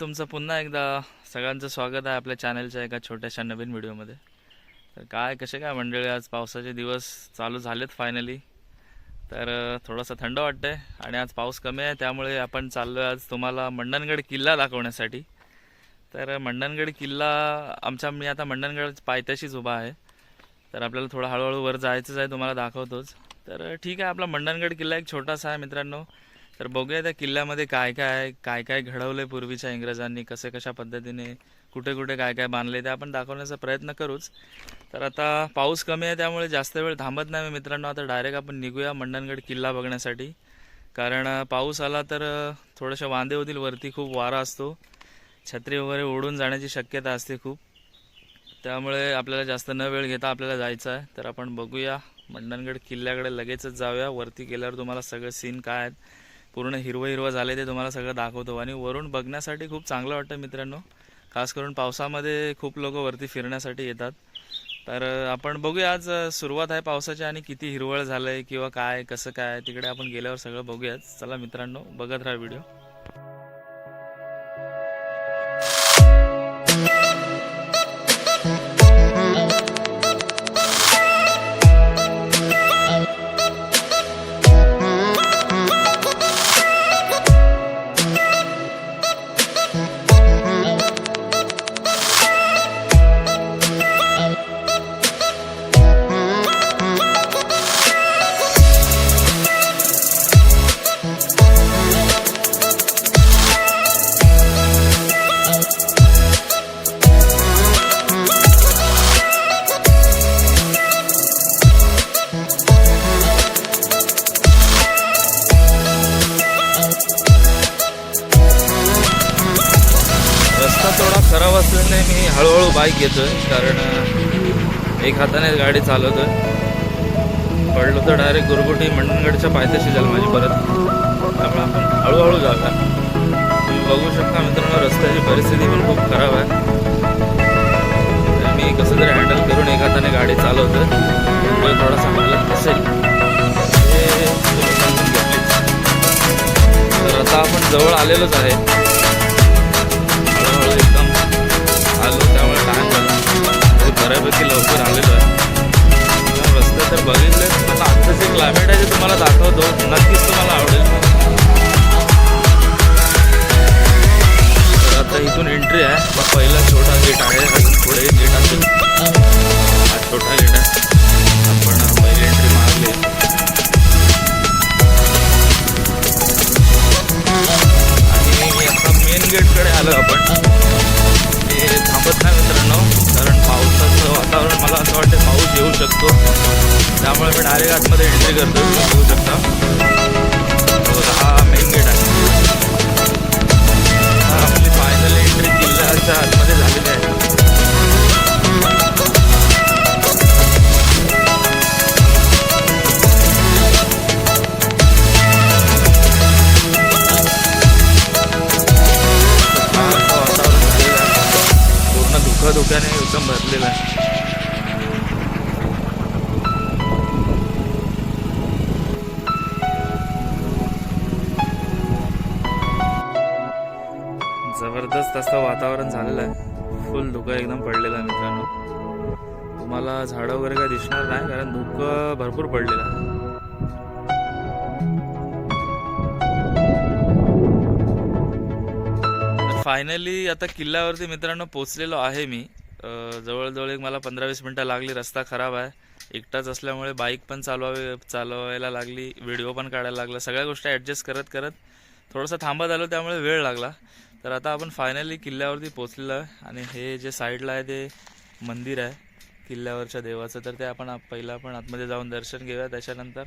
तुमचं पुन्हा एकदा सगळ्यांचं स्वागत आहे आपल्या चॅनलच्या एका छोट्याशा नवीन व्हिडिओमध्ये तर काय कसे काय मंडळी आज पावसाचे दिवस चालू झालेत फायनली तर थोडंसं थंड वाटतंय आणि आज पाऊस कमी आहे त्यामुळे आपण चाललो आहे आज तुम्हाला मंडणगड किल्ला दाखवण्यासाठी. तर मंडणगड किल्ला आमच्या मी आता मंडणगड पायथ्याशीच उभा आहे. तर आपल्याला थोडं हळूहळू वर जायचंच आहे तुम्हाला दाखवतोच. तर ठीक आहे आपला मंडणगड किल्ला एक छोटासा आहे मित्रांनो. तर बघूया त्या किल्ल्यामध्ये काय काय आहे काय काय घडवलं आहे पूर्वीच्या इंग्रजांनी कसे कशा पद्धतीने कुठे कुठे काय काय बांधले ते आपण दाखवण्याचा प्रयत्न करूच. तर आता पाऊस कमी आहे त्यामुळे जास्त वेळ थांबत नाही मी मित्रांनो. आता डायरेक्ट आपण निघूया मंडणगड किल्ला बघण्यासाठी. कारण पाऊस आला तर थोडेसे वांदे होतील वरती खूप वारा असतो. छत्री वगैरे ओढून जाण्याची शक्यता असते खूप. त्यामुळे आपल्याला जास्त न वेळ घेता आपल्याला जायचं आहे. तर आपण बघूया मंडणगड किल्ल्याकडे लगेचच जाऊया. वरती गेल्यावर तुम्हाला सगळं सीन काय आहेत. पूर्ण हिरवं हिरवं झालं ते तुम्हाला सगळं दाखवतो. आणि वरून बघण्यासाठी खूप चांगलं वाटतं मित्रांनो. खास करून पावसामध्ये खूप लोक वरती फिरण्यासाठी येतात. तर आपण बघूया आज सुरुवात आहे पावसाची आणि किती हिरवळ झालं आहे किंवा काय कसं काय तिकडे आपण गेल्यावर सगळं बघूयाच चला मित्रांनो बघत राहा व्हिडिओ. अं, गाडी चालवतो पडलो तर डायरेक्ट गुरगुटी मंडणगडच्या पायथ्याशी झालं माझी परत. त्यामुळे आपण हळूहळू जाऊया. तुम्ही बघू शकता मित्रांनो रस्त्याची परिस्थिती पण खूप खराब आहे. मी कसं तरी हँडल करून एक हाताने गाडी चालवतोय. पुढे थोडासा हालत असेल. तर आता आपण जवळ आलेलोच आहे. बऱ्यापैकी लवकर आलेलो आहे. रस्ते तर बघितले आता आत्ता जे क्लायमेट आहे ते तुम्हाला दाखवतो. नक्कीच तुम्हाला आवडेल. तर आता इथून एंट्री आहे. मग पहिला छोटा गेट आहे अजून पुढे गेट असेल. पूर्ण धुक्याने एकदम भरलेलं आहे. जबरदस्त असं वातावरण झालेलं आहे. फुल धुकं एकदम पडलेलं आहे मित्रांनो. तुम्हाला झाडं वगैरे काय दिसणार नाही कारण धुकं भरपूर पडलेलं आहे. फायनली आता किल्ल्यावरती मित्रांनो पोचलेलो आहे मी. जवळजवळ एक मला पंधरा वीस मिनटं लागली. रस्ता खराब आहे. एकटाच असल्यामुळे बाईक पण चालवावे चालवायला लागली. व्हिडिओ पण काढायला लागला. सगळ्या गोष्टी ॲडजस्ट करत करत थोडंसं थांबत आलो त्यामुळे वेळ लागला. तर आता आपण फायनली किल्ल्यावरती पोचलेलो आहे. आणि हे जे साईडला आहे ते मंदिर आहे किल्ल्यावरच्या देवाचं. तर ते आपण पहिला पहिलं आपण आतमध्ये जाऊन दर्शन घेऊया. त्याच्यानंतर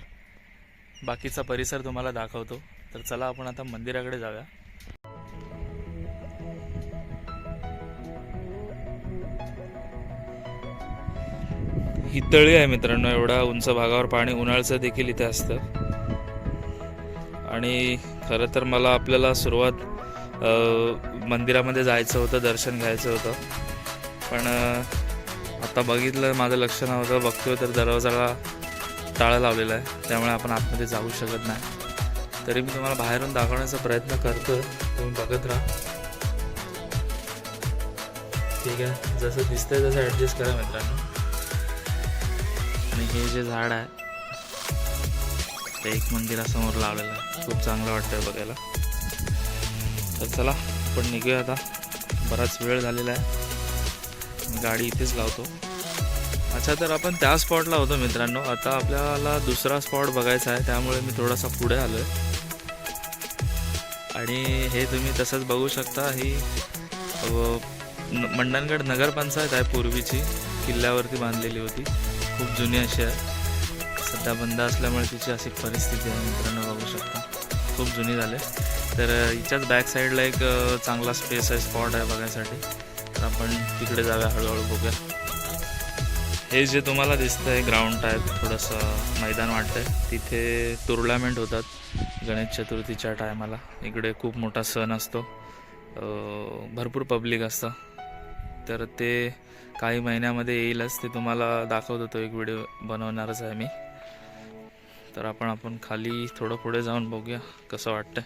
बाकीचा परिसर तुम्हाला दाखवतो. तर चला आपण आता मंदिराकडे जाऊया. ही तळी आहे मित्रांनो एवढा उंच भागावर पाणी उन्हाळचं देखील इथे असतं. आणि खरं तर मला आपल्याला सुरुवात मंदिरामध्ये जायचं होतं दर्शन घ्यायचं होतं. पण आता बघितलं माझं लक्ष नव्हतं बघतोय तर दरवाजाला टाळं लावलेलं आहे. त्यामुळे आपण आतमध्ये जाऊ शकत नाही. तरी मी तुम्हाला बाहेरून दाखवण्याचा प्रयत्न करतो तुम्ही बघत राहा. ठीक आहे? जसं दिसतंय तसं ॲडजस्ट करा मित्रांनो. हे जे झाड आहे ते एक मंदिरासमोर लावलेलं आहे. खूप चांगलं वाटतंय बघायला. तर चला आपण निघूया आता. बराच वेळ झालेला आहे. गाडी इथेच लावतो. अच्छा तर आपण त्या स्पॉटला होतो मित्रांनो. आता आपल्याला दुसरा स्पॉट बघायचा आहे. त्यामुळे मी थोडासा पुढे आलो आहे आणि हे तुम्ही तसंच बघू शकता. ही मंडणगड नगरपंचायत आहे पूर्वीची. किल्ल्यावरती बांधलेली होती. खूप जुनी अशी आहे. सध्या बंद असल्यामुळे तिची अशी परिस्थिती आहे मित्रांनो बघू शकता. खूप जुनी झाले तर हिच्याच बॅक साईडला एक चांगला स्पेस आहे स्पॉट आहे बघायसाठी तर आपण तिकडे जाऊया हळूहळू बघूया. हे जे तुम्हाला दिसतंय ग्राउंड टाईप थोडंसं मैदान वाटतंय. तिथे टुर्नामेंट होतात गणेश चतुर्थीच्या टायमाला इकडे खूप मोठा सण असतो. भरपूर पब्लिक असतं. तर ते काही महिन्यामध्ये येईलच ते तुम्हाला दाखवत होतो एक व्हिडिओ बनवणारच आहे मी. तर आपण आपण खाली थोडं पुढे जाऊन बघूया कसं वाटतंय.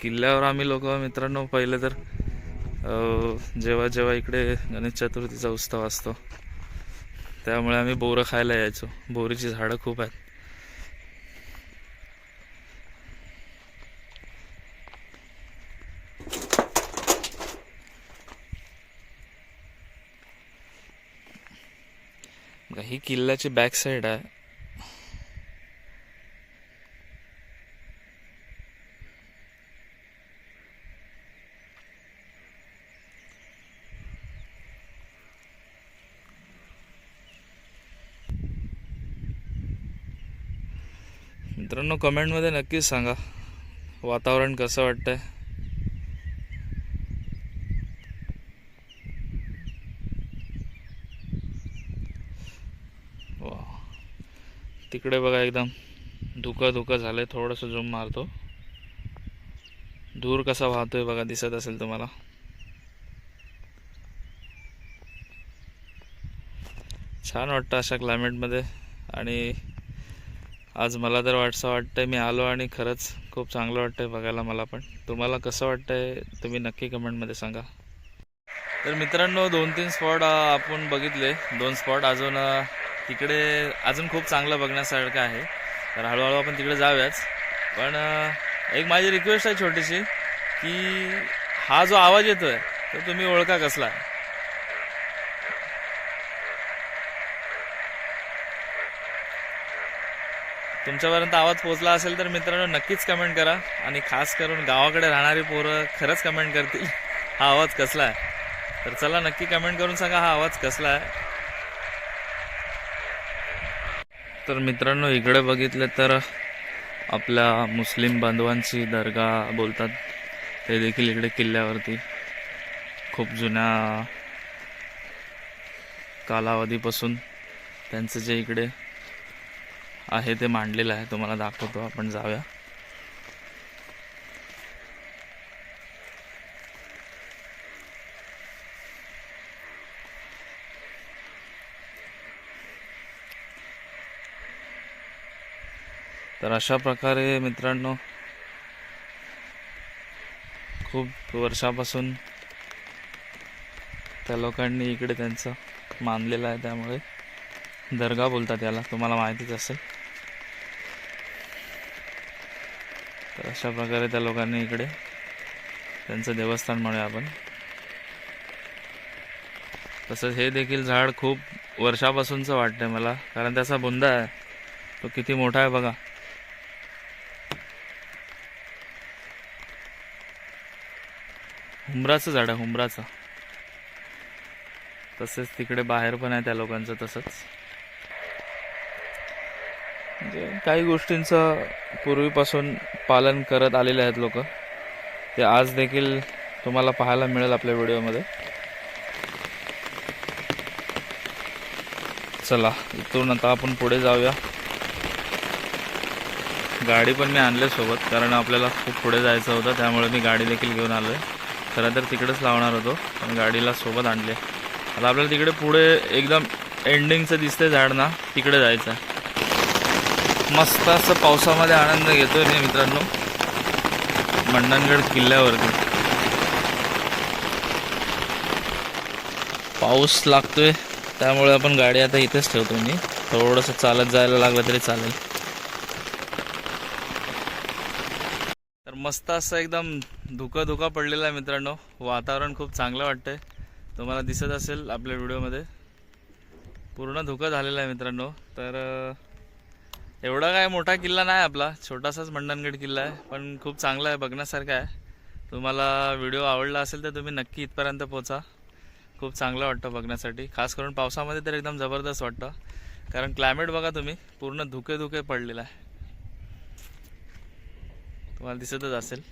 किल्ल्यावर आम्ही लोक मित्रांनो पहिले तर जेव्हा जेव्हा इकडे गणेश चतुर्थीचा उत्सव असतो त्यामुळे आम्ही बोरं खायला यायचो. बोरीची झाडं खूप आहेत बघा, ही किल्ल्याची बॅक साईड आहे. मित्रांनो कमेंटमध्ये नक्कीच सांगा. वातावरण कसं वाटतंय? तिकडे बघा एकदम धुकं धुकं झालं आहे थोडंसं झूम मारतो. दूर कसा वाहतोय बघा दिसत असेल तुम्हाला. छान वाटतं अशा क्लायमेटमध्ये आणि आज मला तर वाटसं वाटतंय मी आलो आणि खरंच खूप चांगलं वाटतंय बघायला मला पण. तुम्हाला कसं वाटतंय तुम्ही नक्की कमेंटमध्ये सांगा. तर मित्रांनो दोन तीन स्पॉट आपण बघितले. दोन स्पॉट अजून तिकडे अजून खूप चांगलं बघण्यासारखं आहे. तर हळूहळू आपण तिकडे जाऊयाच पण एक माझी रिक्वेस्ट आहे छोटीशी की हा जो आवाज येतोय तो तुम्ही ओळखा कसला? आहे तुमच्यापर्यंत आवाज पोचला असेल तर मित्रांनो नक्कीच कमेंट करा. आणि खास करून गावाकडे राहणारी पोरं खरंच कमेंट करतील. हा आवाज कसला आहे? तर चला नक्की कमेंट करून सांगा हा आवाज कसला आहे. तर मित्रांनो इकडे बघितलं तर आपल्या मुस्लिम बांधवांची दर्गा बोलतात ते देखील इकडे किल्ल्यावरती. खूप जुन्या कालावधीपासून त्यांचं जे इकडे आहे ते मांडलेलं आहे. तुम्हाला दाखवतो आपण जाऊया. तर अशा प्रकारे मित्रांनो खूप वर्षापासून त्या लोकांनी इकडे त्यांचं मानलेलं आहे त्यामुळे दर्गा बोलतात याला तुम्हाला माहितीच असेल. तर अशा प्रकारे त्या लोकांनी इकडे त्यांचं देवस्थान म्हणूया आपण. तसंच हे देखील झाड खूप वर्षापासूनचं वाटतंय मला कारण त्याचा बुंदा आहे. तो किती मोठा आहे बघा. हुमराचं झाड आहे हुमराचं. तसेच तिकडे बाहेर पण आहे त्या लोकांचं तसंच. म्हणजे काही गोष्टींचं पूर्वीपासून पालन करत आलेले आहेत लोक. ते आज देखील तुम्हाला पाहायला मिळेल आपल्या व्हिडिओमध्ये. चला इथून आता आपण पुढे जाऊया. गाडी पण मी आणले सोबत कारण आपल्याला खूप पुढे जायचं होतं त्यामुळे मी गाडी देखील घेऊन आलो आहे खरं तर तिकडेच लावणार होतो पण गाडीला सोबत आणले. आता आपल्याला तिकडे पुढे एकदम एंडिंगचं दिसतंय झाड ना तिकडे जायचं. मस्त असं पावसामध्ये आनंद घेतोय मी मित्रांनो. मंडणगड किल्ल्यावरती. पाऊस लागतोय त्यामुळे आपण गाडी आता इथेच ठेवतो मी. थोडंसं चालत जायला लागलं तरी चालेल. मस्त असं एकदम धुकं धुका पडलेलं आहे मित्रांनो. वातावरण खूप चांगलं वाटतंय. तुम्हाला दिसत असेल आपल्या व्हिडिओमध्ये. पूर्ण धुकं झालेलं आहे मित्रांनो. तर एवढा काय मोठा किल्ला नाही आपला. छोटासाच मंडणगड किल्ला आहे. पण खूप चांगला आहे बघण्यासारखा आहे. तुम्हाला व्हिडिओ आवडला असेल तर तुम्ही नक्की इथपर्यंत पोचा. खूप चांगलं वाटतं बघण्यासाठी. खास करून पावसामध्ये तर एकदम जबरदस्त वाटतं. कारण क्लायमेट बघा तुम्ही पूर्ण धुके धुके पडलेला आहे. तुम्हाला दिसतच असेल.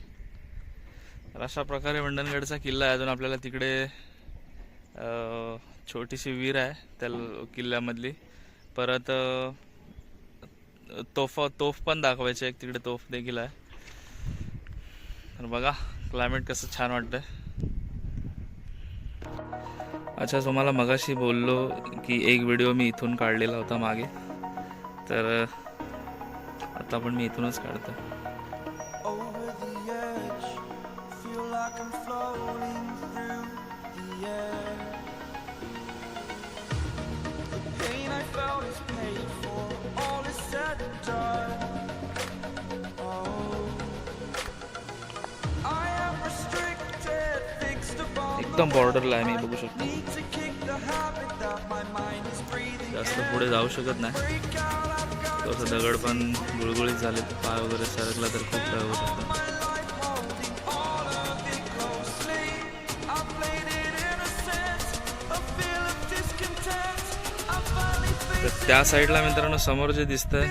तर अशा प्रकारे मंडणगडचा किल्ला आहे. अजून आपल्याला तिकडे छोटीशी विहीर आहे त्या किल्ल्यामधली. परत तोफ तोफ पण दाखवायची एक तिकडे तोफ देखील आहे. तर बघा क्लायमेट कसं छान वाटतंय. अच्छा तुम्हाला मगाशी बोललो की एक व्हिडिओ मी इथून काढलेला होता मागे. तर आता पण मी इथूनच काढतो एकदम बॉर्डरला ला मी बघू शकतो. जास्त पुढे जाऊ शकत नाही. तसं दगड पण गुळगुळीत झाले पाय वगैरे सरकला तर खूप काय होऊ शकतो. त्या साईडला मित्रांनो समोर जे दिसतंय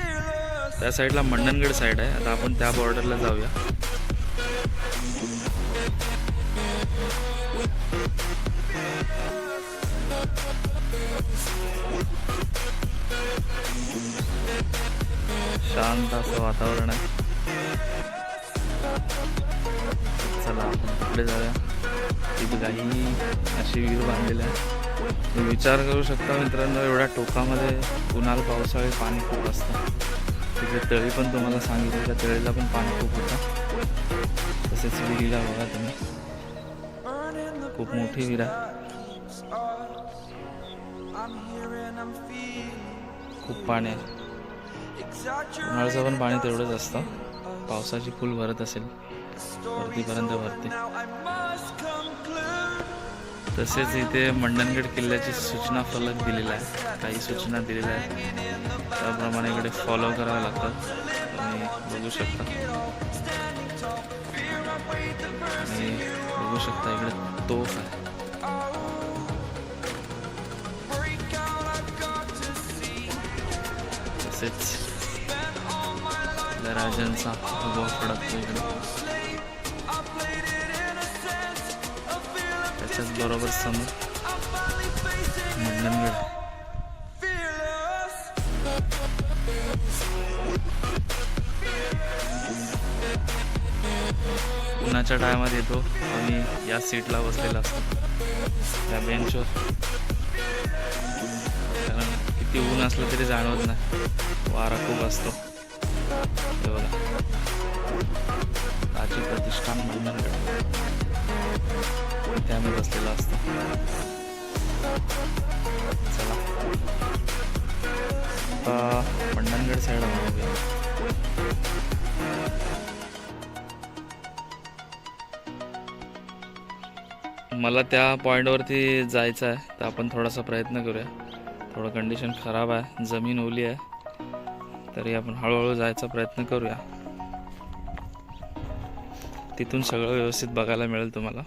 त्या साईडला मंडणगड साईड आहे. आता आपण त्या बॉर्डरला जाऊया. चला पुढे जाऊया तिथे काही अशी वीर बांधलेली आहे. तुम्ही विचार करू शकता मित्रांनो एवढ्या टोकामध्ये उन्हाळ पावसाळी पाणी खूप असतं. तिथे तळी पण तुम्हाला सांगितलं त्या तळीला पण पाणी खूप होतं. तसेच विहिरीला बघा तुम्ही. खूप मोठी विहीर आहे. खूप पाणी आहे. उन्हाळ्याचं पण पाणी तेवढंच असतं. पावसाची फुल भरत असेल. वरतीपर्यंत भरते. तसेच इथे मंडणगड किल्ल्याची सूचना फलक दिलेला आहे. काही सूचना दिलेल्या आहेत. त्याप्रमाणे इकडे फॉलो करावे लागतात तुम्ही बघू शकता. आणि बघू शकता इकडे तोफ आहे. तसेच राजांचा उभा फडकतो इकडे. बरोबर समोर. मंडनगड. उन्हाच्या टायमात येतो आणि या सीटला बसलेला असतो. त्या बेंचवर. कारण किती ऊन असलं तरी जाणवत नाही. वारा खूप असतो. हे बघा. राजी प्रतिष्ठान मंडनगड. त्यामुळे बसलेला असतो. चला. आता मंडणगड साईड मला त्या पॉईंटवरती जायचं आहे तर आपण थोडासा प्रयत्न करूया. थोडं कंडिशन खराब आहे जमीन ओली आहे तरी आपण हळूहळू जायचा प्रयत्न करूया. तिथून सगळं व्यवस्थित बघायला मिळेल तुम्हाला.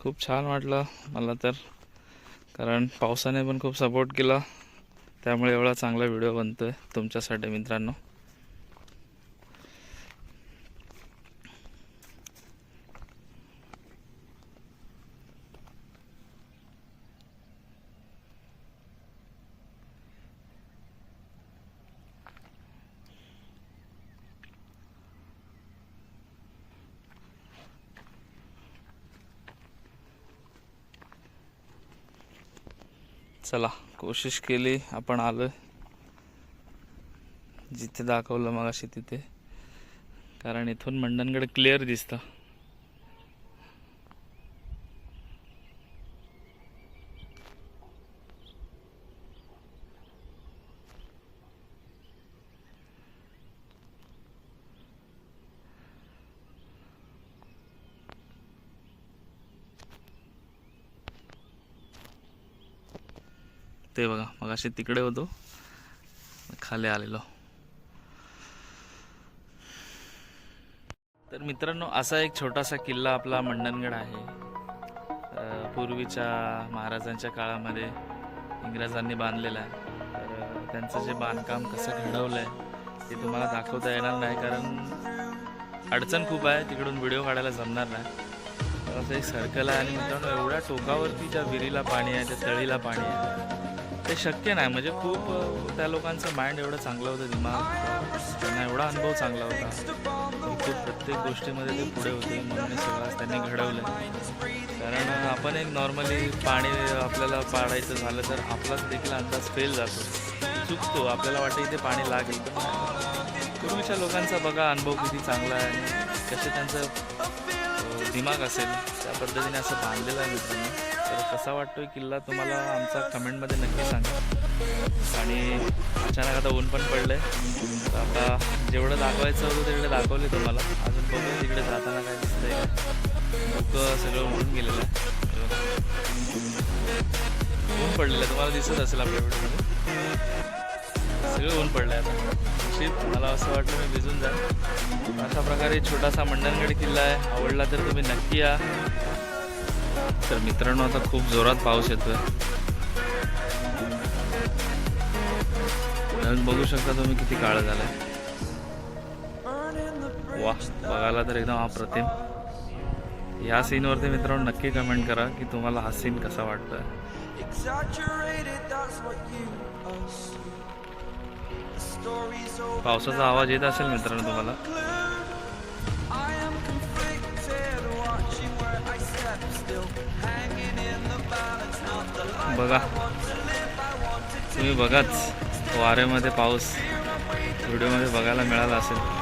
खूप छान वाटलं मला तर. कारण पावसाने पण खूप सपोर्ट केला. त्यामुळे एवढा चांगला व्हिडिओ बनतोय तुमच्यासाठी मित्रांनो. चला कोशिश केली आपण आलो जिथे दाखवलं मग अशी तिथे. कारण इथून मंडणगड क्लिअर दिसतं. ते बघा मग असे तिकडे होतो. खाली आलेलो. तर मित्रांनो असा एक छोटासा किल्ला आपला मंडणगड आहे. पूर्वीच्या महाराजांच्या काळामध्ये इंग्रजांनी बांधलेला आहे. तर त्यांचं जे बांधकाम कसं घडवलं आहे ते तुम्हाला दाखवता येणार नाही कारण अडचण खूप आहे. तिकडून व्हिडिओ काढायला जमणार नाही. असं एक सर्कल आहे आणि मित्रांनो एवढ्या टोकावरती ज्या विहिरीला पाणी आहे त्या तळीला पाणी आहे. ते शक्य नाही. म्हणजे खूप त्या लोकांचं माइंड एवढं चांगलं होतं दिमाग त्यांना एवढा अनुभव चांगला होता. खूप प्रत्येक गोष्टीमध्ये ते पुढे होते. म्हणून सगळं त्यांनी घडवलं कारण आपण एक नॉर्मली पाणी आपल्याला पाडायचं झालं तर आपलाच देखील अंदाज फेल जातो. चुकतो. आपल्याला वाटतं इथे पाणी लागेल. पूर्वीच्या लोकांचा बघा अनुभव किती चांगला आहे आणि कसे त्यांचं दिमाग असेल त्या पद्धतीने असं बांधलेलं आहे मित्रांनो. तर कसा वाटतोय किल्ला तुम्हाला आमचा कमेंटमध्ये नक्की सांगा. आणि अचानक आता ऊन पण पडलं आहे आता जेवढं दाखवायचं होतं तेवढं दाखवले तुम्हाला. अजून बघूया तिकडे जाताना काय दिसतंय लोक सगळं उडून गेलेलं आहे. ऊन पडलेलं आहे. तुम्हाला दिसत असेल आपल्या व्हिडिओमध्ये. सगळं ऊन पडलं आहे आता मला असं वाटलं मी भिजून जाईल अशा प्रकारे छोटासा मंडणगड किल्ला आहे. आवडला तर तुम्ही नक्की या. तर मित्रांनो आता खूप जोरात पाऊस येतोय. ढग बघू शकता तुम्ही किती काळ झालाय. वा बघायला तर एकदम अप्रतिम. या सीनवरती मित्रांनो नक्की कमेंट करा की तुम्हाला हा सीन कसा वाटतोय. पावसाचा आवाज येत असेल मित्रांनो तुम्हाला. बघा. तुम्ही बघाच वाऱ्यामध्ये पाऊस. व्हिडिओमध्ये बघायला मिळाला असेल.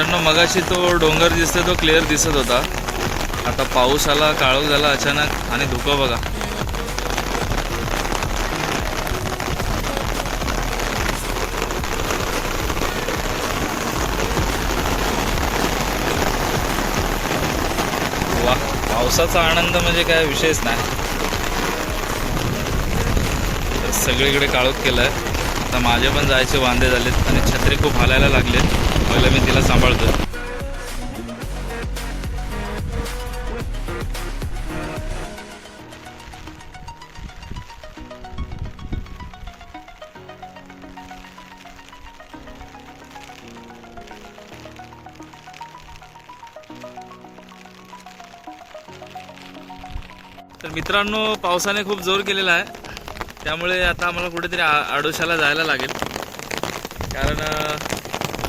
मित्रांनो मगाशी तो डोंगर दिसते तो क्लिअर दिसत होता. आता पाऊस आला काळोख झाला अचानक आणि धुकं बघा. वा पावसाचा आनंद म्हणजे काय विषयच नाही. सगळीकडे काळोख केलंय. आता माझे पण जायचे वांदे झालेत आणि छत्री खूप हालायला लागलेत. पहिलं मी तिला सांभाळतो. तर मित्रांनो पावसाने खूप जोर केलेला आहे. त्यामुळे आता आम्हाला कुठेतरी आडोशाला जायला लागेल.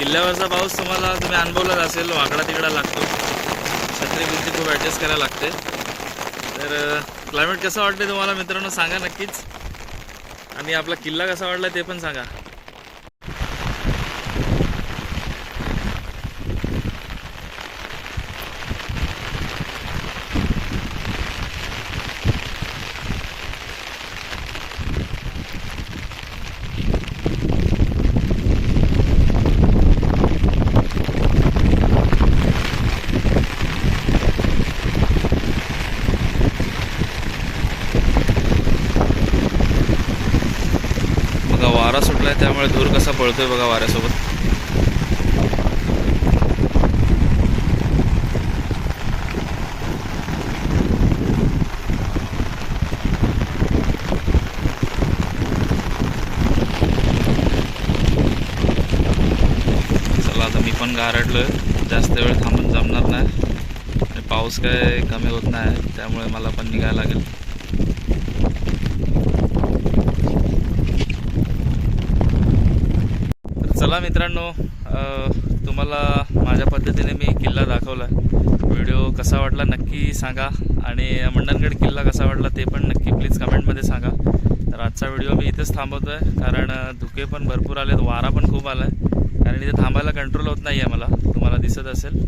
किल्ल्यावरचा पाऊस तुम्हाला तुम्ही अनुभवलाच असेल वाकडा तिकडा लागतो. छत्री बित्री खूप ॲडजस्ट करायला लागते. तर क्लायमेट कसं वाटते तुम्हाला मित्रांनो सांगा नक्कीच. आणि आपला किल्ला कसा वाटला ते पण सांगा बघा वारा सुटलाय त्यामुळे धूर कसा पळतोय बघा वाऱ्यासोबत. चला आता मी पण गारडलोय. जास्त वेळ थांबून जमणार नाही. आणि पाऊस काय कमी होत नाही त्यामुळे मला पण निघायला लागेल तर चला मित्रांनो तुम्हाला माझ्या पद्धतीने मी किल्ला दाखवला. व्हिडिओ कसा वाटला नक्की सांगा आणि मंडणगड किल्ला कसा वाटला ते पण नक्की प्लीज कमेंटमध्ये सांगा. तर आजचा व्हिडिओ मी इथेच थांबवतो आहे कारण धुके पण भरपूर आले वारा पण खूप आला आहे कारण इथे थांबायला कंट्रोल होत नाही आहे मला तुम्हाला दिसत असेल.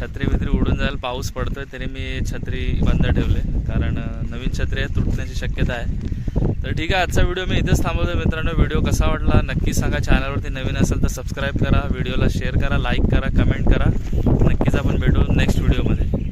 छत्री वित्री उडून जायला पाऊस पडतोय तरी मी छत्री बंद ठेवले. कारण नवीन छत्री आहे तुटण्याची शक्यता आहे. तर ठीक आहे आजचा व्हिडिओ मी इथेच थांबवतो मित्रांनो. व्हिडिओ कसा वाटला नक्की सांगा. चॅनलवरती नवीन असेल तर सबस्क्राईब करा. व्हिडिओला शेअर करा लाईक करा कमेंट करा. नक्कीच आपण भेटू नेक्स्ट व्हिडिओमध्ये